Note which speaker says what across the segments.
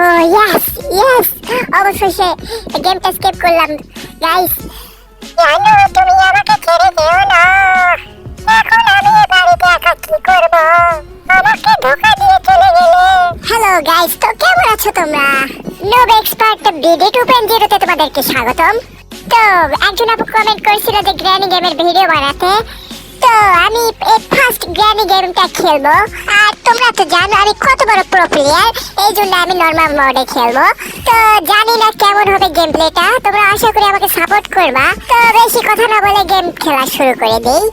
Speaker 1: ও yes yes অবশেষে গেমটা skip করলাম গাইস জানো তুমি আমাকে ছেড়ে যেও না। এখন আমি বাড়িতে একা কি করব? আমাকে ধোকা দিয়ে চলে গেলে। হ্যালো গাইস তো কেমন আছো তোমরা? Noob expert BD two point জিরোতে তোমাদেরকে স্বাগতম। তো, একজন আপু কমেন্ট করেছিল যে গ্র্যানি গেমের ভিডিও বানাতে। তো, আমি ফার্স্ট গ্র্যানি গেমটা খেলব। আর তোমরা তো জানো, আমি বড় প্রো প্লেয়ার এই জন্য আমি নর্মাল মোডে খেলব। তো জানি না কেমন হবে গেম প্লেটা তোমরা আশা করি আমাকে সাপোর্ট করবা। তো বেশি কথা না বলে গেম খেলা শুরু করে দিই।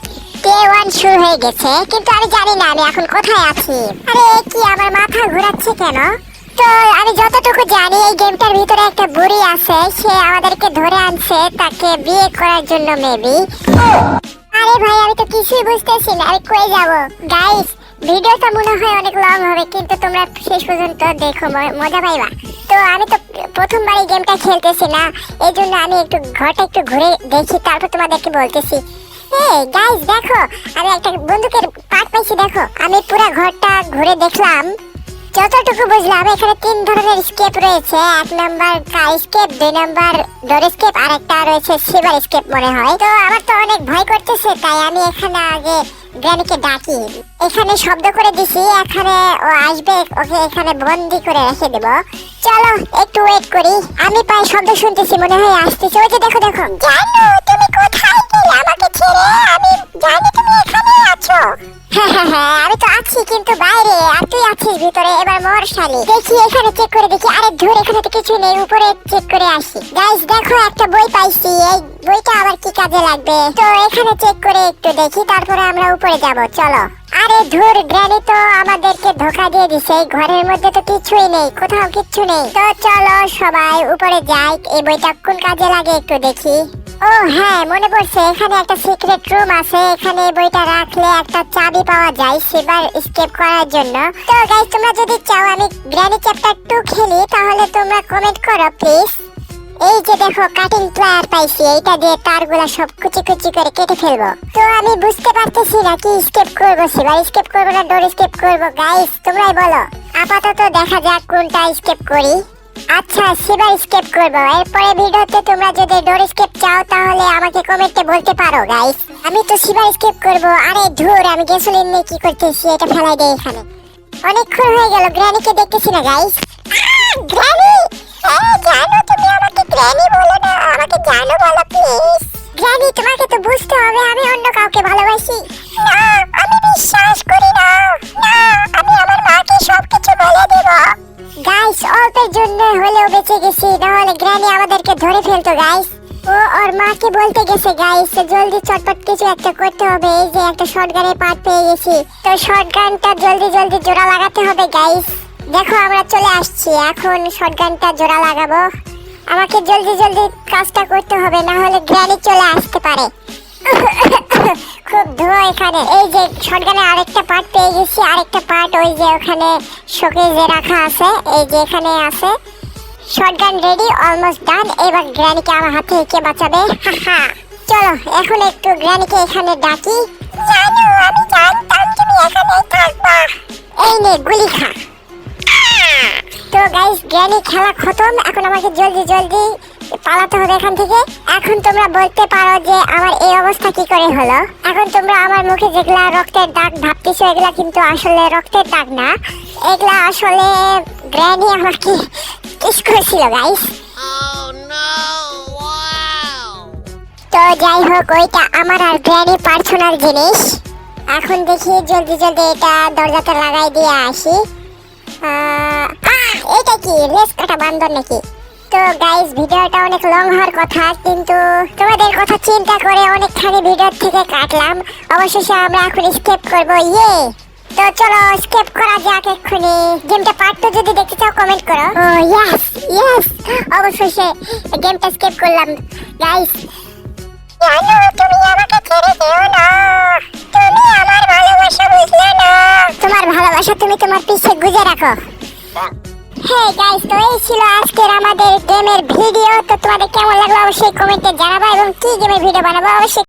Speaker 1: ডে ওয়ান শুরু হয়ে গেছে, কিন্তু আমি জানি না আমি এখন কোথায় আছি। আরে কি আমার মাথা ঘোরাচ্ছে কেন? তো আমি যতটুকু জানি, এই গেমটার ভিতরে একটা বুড়ি আছে। সে আমাদেরকে ধরে আনছে, তাকে বিয়ে করার জন্য মেবি আরে ভাই, আমি তো কিছুই বুঝতেছি না। আমি কই যাব? গাইস ভিডিওটা মনে হয় অনেক লং হবে, কিন্তু তোমরা শেষ পর্যন্ত দেখো মজা পাইবা। তো আমি তো প্রথমবার এই গেমটা খেলতেছি না, এই জন্য আমি একটু ঘরটা একটু ঘুরে দেখি, তারপর তোমাদেরকে বলতেছি। গাইস দেখো, আমি একটা বন্দুকের পাট পাইছি, দেখো। আমি পুরো ঘরটা ঘুরে দেখলাম। যতটুকু বুঝলাম, এখানে তিন ধরনের স্কেপ রয়েছে, এক নাম্বার কার স্কেপ দুই নাম্বার ডোর স্কেপ আর একটা রয়েছে সিভার স্কেপ মনে হয়। তো আমার তো অনেক ভয় করতেছে, তাই আমি এখানে আগে গ্র্যানিকে ডাকি। এখানে শব্দ করে দিছি, এখানে ও আসবে, ওকে এখানে বন্দি করে রেখে দেব। চলো, একটু ওয়েট করি। আমি পাই শব্দ শুনতেছি, মনে হয় আসতেছে। ওই যে দেখো দেখো। জানো, তুমি কোথায় গেলে আমাকে ছেড়ে? আমি জানি তুমি এখানে আছো। হ্যাঁ হ্যাঁ হ্যাঁ আমি তো আছি, কিন্তু তুই আছিস ভিতরে, এবার মর শালি। দেখি এখানে চেক করে দেখি। আরে ধর, এখানে তো কিছু নেই, উপরে চেক করে আসি। গাইস দেখো, একটা বই পাইছি। এই বইটা আবার কি কাজে লাগবে? তো এখানে চেক করে একটু দেখি, তারপরে আমরা উপরে যাব। চলো। আরে ধুর, গ্র্যানি তো আমাদেরকে ধোকা দিয়ে দিছে। এই ঘরের মধ্যে তো কিছুই নেই, কোথাও কিচ্ছু নেই। তো চলো সবাই উপরে যাই। এই বইটা কোন কাজে লাগে একটু দেখি। ও হ্যাঁ মনে পড়ছে, এখানে একটা সিক্রেট রুম আছে, এখানে বইটা রাখলে একটা চাবি পাওয়া যায় সেবার স্কেপ করার জন্য। তো গাইস তোমরা যদি চাও, আমি গ্র্যানি চ্যাপ্টার 2 খেলি, তাহলে তোমরা কমেন্ট করো প্লিজ এই যে দেখো কাটিং প্লায়ার পাইছি, এইটা দিয়ে তারগুলা সব কুচি কুচি করে কেটে ফেলব। তো আমি বুঝতে পারতেছি না কি স্কেপ করব সেবার। স্কেপ করব না ডোর স্কেপ করব গাইস তোমরাই বলো। আপাতত দেখা যাক কোনটা স্কেপ করি। আচ্ছা সেবার স্কেপ করব। এরপরে ভিডিওতে তোমরা যদি ডোর স্কেপ চাও, তাহলে আমাকে কমেন্টে বলতে পারো গাইস আমি তো সিবার স্কেপ করব। আরে ধুর, আমি গ্যাসোলিন নিয়ে কি করতেছি? এটা ফেলাই দেই এখানে। অনেকক্ষণ হয়ে গেল গ্র্যানিকে দেখতেছি না গাইস গ্র্যানি জানো তুমি আমাকে গ্র্যানি বলো না? আমাকে জানো বলো প্লিজ গ্র্যানি তোমাকে তো বুঝতে হবে, আমি অন্য কাউকে ভালোবাসি। নাহলে আমাদেরকে ধরে ফেলতো গাইস ও ওর মাকে বলতে গেছে গাইস জলদি চটপট কিছু একটা করতে হবে। এই যে একটা শর্টগানের পার্ট পেয়ে গেছি। তো শর্টগানটা জলদি জলদি জোড়া লাগাতে হবে গাইস দেখো, আমরা চলে আসছি। এখন শর্টগানটা জোড়া লাগাবো। আমাকে জলদি জলদি কাজটা করতে হবে, না হলে গ্র্যানি চলে আসতে পারে। খুব ধোয়া এখানে। এই যে শটগানে আরেকটা পার্ট পেয়ে গেছি। আরেকটা পার্ট ওই যে ওখানে শোকেজে রাখা আছে। এই যে এখানে আছে। শটগান রেডি অলমোস্ট ডান এবার গ্র্যানিকে আমার হাতে এঁকে বাঁচাবে। চলো, এখন একটু গ্র্যানিকে এখানে ডাকি। জানো, আমি জানতাম তুমি এখানেই থাকবা। এই নে, গুলি খা। তো গাইস গ্র্যানি খেলা খতম। এখন আমাকে জলদি জলদি পালাতে হবে এখান থেকে। এখন তোমরা বলতে পারো যে আমার এই অবস্থা কি করে হলো। এখন তোমরা আমার মুখে যেগুলা রক্তের দাগ ভাবতেছো, এগুলা কিন্তু আসলে রক্তের দাগ না। এগুলা আসলে গ্র্যানি আমাকে কিস করেছিল গাইস! তো যাই হোক ওইটা আমার আর গ্র্যানি পার্সোনাল জিনিস। এখন দেখি জলদি জলদি এটা দরজাতে লাগাই দিয়ে আসি। এটা কি? রেস কাটা বান্দর নাকি? তো গাইস ভিডিওটা অনেক লং হওয়ার কথা কিন্তু তোমাদের কথা চিন্তা করে অনেকখানি ভিডিও থেকে কাটলাম। অবশেষে আমরা এখন স্কেপ করব। ইয়ে! তো চলো স্কেপ করা যাক এক্ষুনি। গেমটা পার্ট টু যদি দেখতে চাও কমেন্ট করো। ও ইয়েস ইয়েস অবশেষে গেমটা স্কেপ করলাম। গাইস জানো তুমি আমাকে ছেড়ে যেও না। তুমি আমার ভালোবাসা বুঝলে না। তোমার ভালোবাসা তুমি তোমার পিছে গুজে রাখো। হ্যাঁ গাইস তো এই ছিল আজকের আমাদের গেমের ভিডিও তো তোমাদের কেমন লাগল অবশ্যই কমেন্টে জানাবা এবং কি গেমের ভিডিও বানাবো অবশ্যই